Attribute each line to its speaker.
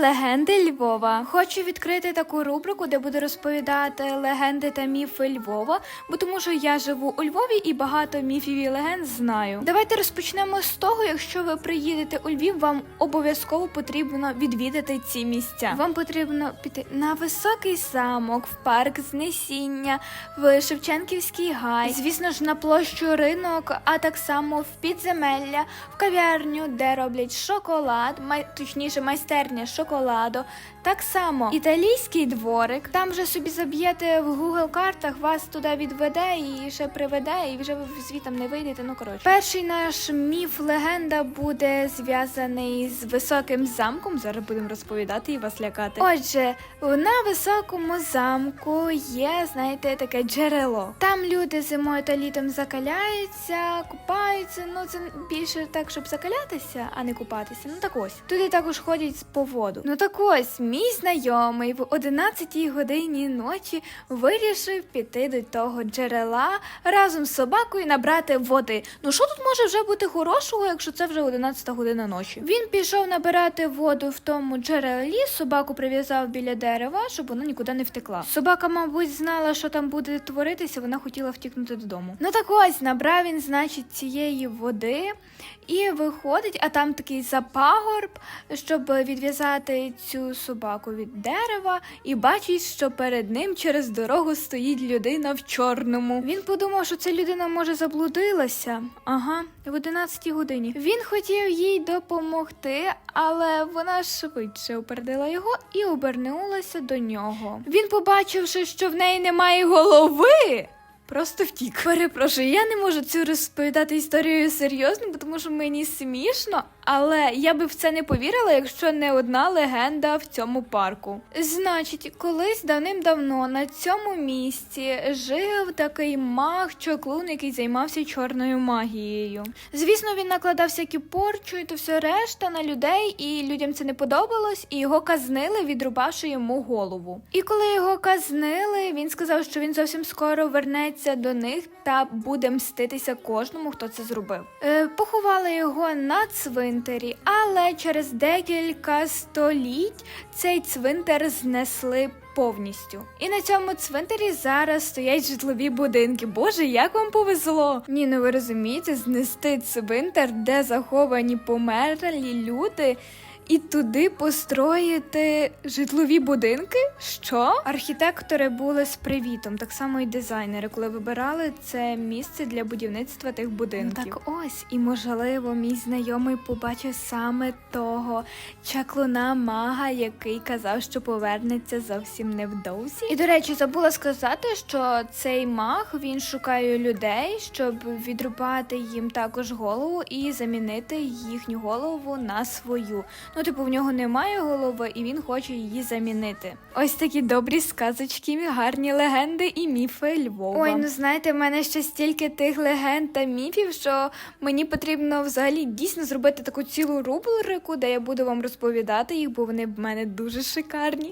Speaker 1: Легенди Львова. Хочу відкрити таку рубрику, де буду розповідати легенди та міфи Львова, бо тому що я живу у Львові і багато міфів і легенд знаю. Давайте розпочнемо з того, якщо ви приїдете у Львів, вам обов'язково потрібно відвідати ці місця. Вам потрібно піти на високий замок, в парк Знесіння, в Шевченківський гай, звісно ж, на площу ринок, а так само в підземелля, в кав'ярню, де роблять шоколад, май... точніше майстерня шоколаду. colado Так само італійський дворик. Там вже собі заб'єте в Google картах, вас туди відведе і ще приведе, і вже ви звітом не вийдете. Ну коротше, перший наш міф легенда буде зв'язаний з високим замком. Зараз будемо розповідати і вас лякати. Отже, на високому замку є, знаєте, таке джерело. Там люди зимою та літом закаляються, купаються. Ну це більше так, щоб закалятися, а не купатися. Ну так ось. Туди також ходять по воду. Ну так ось, мій знайомий в 11 годині ночі вирішив піти до того джерела разом з собакою набрати води. Ну що тут може вже бути хорошого, якщо це вже 11 година ночі? Він пішов набирати воду в тому джерелі, собаку прив'язав біля дерева, щоб вона нікуди не втекла. Собака, мабуть, знала, що там буде творитися, вона хотіла втікнути додому. Ну так ось набрав він, значить, цієї води і виходить, а там такий запагорб, щоб відв'язати цю собаку від дерева, і бачить, що перед ним через дорогу стоїть людина в чорному. Він подумав, що ця людина може заблудилася. Ага, в 11 годині. Він хотів їй допомогти, але вона швидше опередила його і обернулася до нього. Він, побачивши, що в неї немає голови. Просто втік. Перепрошую, я не можу цю розповідати історію серйозно, тому що мені смішно, але я би в це не повірила, якщо не одна легенда в цьому парку. Значить, колись давним-давно на цьому місці жив такий маг чоклун, який займався чорною магією. Звісно, він накладав всякі порчу і то все решта на людей, і людям це не подобалось, і його казнили, відрубавши йому голову. І коли його казнили, він сказав, що він зовсім скоро вернеться до них та буде мститися кожному, хто це зробив. Е, поховали його на цвинтарі, але через декілька століть цей цвинтар знесли. Повністю. І на цьому цвинтарі зараз стоять житлові будинки. Боже, як вам повезло! Ні, ну ви розумієте, знести цвинтар, де заховані померлі люди, і туди построїти житлові будинки? Що? Архітектори були з привітом, так само і дизайнери, коли вибирали це місце для будівництва тих будинків. Ну, так ось, і можливо, мій знайомий побачив саме того чаклуна мага, який казав, що повернеться зовсім невдовзі. І до речі, забула сказати, що цей маг він шукає людей, щоб відрубати їм також голову і замінити їхню голову на свою. Ну, типу, в нього немає голови, і він хоче її замінити. Ось такі добрі сказочки, гарні легенди і міфи Львова. Ой, ну знаєте, в мене ще стільки тих легенд та міфів, що мені потрібно взагалі дійсно зробити таку цілу рубрику, де я буду вам розповідати їх, бо вони в мене дуже шикарні.